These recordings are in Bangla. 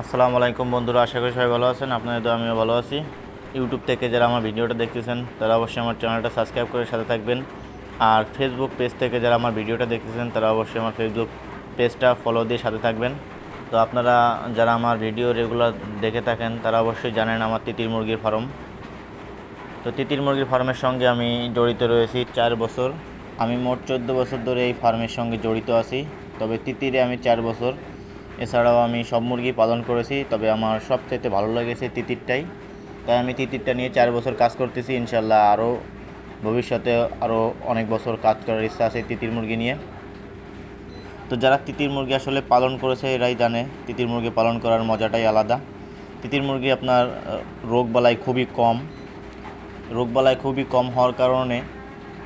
আসসালামু আলাইকুম বন্ধুরা, আশা করি সবাই ভালো আছেন। আপনাদের তো আমিও ভালো আছি। ইউটিউব থেকে যারা আমার ভিডিওটা দেখতেছেন, তারা অবশ্যই আমার চ্যানেলটা সাবস্ক্রাইব করে সাথে থাকবেন। আর ফেসবুক পেজ থেকে যারা আমার ভিডিওটা দেখতেছেন, তারা অবশ্যই আমার ফেসবুক পেজটা ফলো দিয়ে সাথে থাকবেন। তো আপনারা যারা আমার ভিডিও রেগুলার দেখে থাকেন, তারা অবশ্যই জানেন আমার তিতির মুরগির ফার্ম তো তিতির মুরগির ফার্মের সঙ্গে আমি জড়িত রয়েছি চার বছর। আমি মোট চোদ্দ বছর ধরে এই ফার্মের সঙ্গে জড়িত আছি। তবে তিতিরে আমি চার বছর এছাড়াও আমি সব মুরগি পালন করেছি, তবে আমার সবচেয়ে ভালো লেগেছে তিতিরটাই। তাই আমি তিতিরটা নিয়ে চার বছর কাজ করতেছি ইনশাল্লাহ আরও ভবিষ্যতে আরও অনেক বছর কাজ করার ইচ্ছা আছে তিতির মুরগি নিয়ে। তো যারা তিতির মুরগি আসলে পালন করেছে, এরাই জানে তিতির মুরগি পালন করার মজাটাই আলাদা। তিতির মুরগি আপনার রোগ বালাই খুবই কম। রোগবালাই খুবই কম হওয়ার কারণে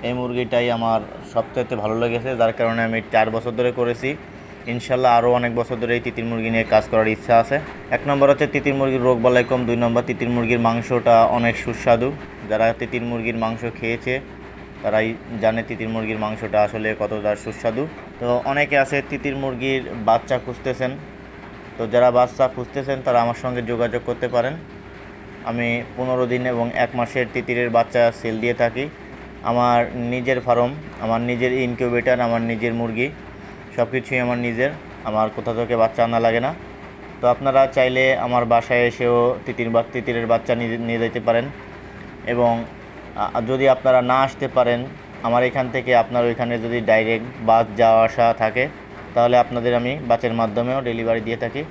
এই মুরগিটাই আমার সবচাইতে ভালো লেগেছে, যার কারণে আমি চার বছর ধরে করেছি। ইনশাল্লাহ আরও অনেক বছর ধরে এই তিতির মুরগি নিয়ে কাজ করার ইচ্ছা আছে। এক নম্বর হচ্ছে তিতির মুরগির রোগবালাই কম, দুই নম্বর তিতির মুরগির মাংসটা অনেক সুস্বাদু। যারা তিতির মুরগির মাংস খেয়েছে, তারাই জানে তিতির মুরগির মাংসটা আসলে কতটা সুস্বাদু। তো অনেকে আছে তিতির মুরগির বাচ্চা খুঁজতেছেন। তো যারা বাচ্চা খুঁজতেছেন, তারা আমার সঙ্গে যোগাযোগ করতে পারেন। আমি পনেরো দিন এবং এক মাসের তিতিরের বাচ্চা সেল দিয়ে থাকি। আমার নিজের ফার্ম, আমার নিজের ইনকিউবেটার, আমার নিজের মুরগি। সব কিছুই আমার নিজের। আমার কোথা থেকে বাচ্চা আনা লাগে না। তো আপনারা চাইলে আমার বাসায় এসেও তিতির বা তিতিরের বাচ্চা নিয়ে যেতে পারেন। এবং যদি আপনারা না আসতে পারেন, আমার এখান থেকে আপনার ওইখানে যদি ডাইরেক্ট বাস যাওয়া আসা থাকে, তাহলে আপনাদের আমি বাসের মাধ্যমেও ডেলিভারি দিয়ে থাকি।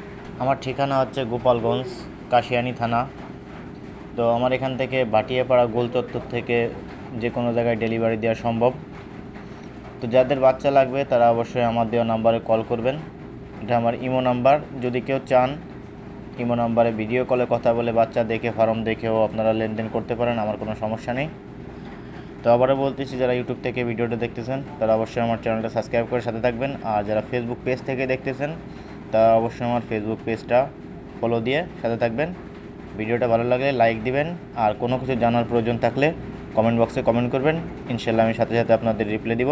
আমার ঠিকানা হচ্ছে গোপালগঞ্জ, কাশিয়ানি থানা। তো আমার এখান থেকে বাটিয়াপাড়া গোল চত্বর থেকে যে কোনো জায়গায় ডেলিভারি দেওয়া সম্ভব। তো যাদের বাচ্চা লাগবে, তারা অবশ্যই আমার দেওয়া নাম্বারে কল করবেন। এটা আমার ইমো নাম্বার। যদি কেউ চান, ইমো নাম্বারে ভিডিও কলে কথা বলে বাচ্চা দেখে, ফার্ম দেখেও আপনারা লেনদেন করতে পারেন, আমার কোনো সমস্যা নেই। তো আবারও বলতেছি, যারা ইউটিউব থেকে ভিডিওটা দেখতেছেন, তারা অবশ্যই আমার চ্যানেলটা সাবস্ক্রাইব করে সাথে থাকবেন। আর যারা ফেসবুক পেজ থেকে দেখতেছেন, তারা অবশ্যই আমার ফেসবুক পেজটা ফলো দিয়ে সাথে থাকবেন। ভিডিওটা ভালো লাগলে লাইক দিবেন। আর কোনো কিছু জানার প্রয়োজন থাকলে কমেন্ট বক্সে কমেন্ট করবেন। ইনশাল্লাহ আমি সাথে সাথে আপনাদের রিপ্লাই দিব।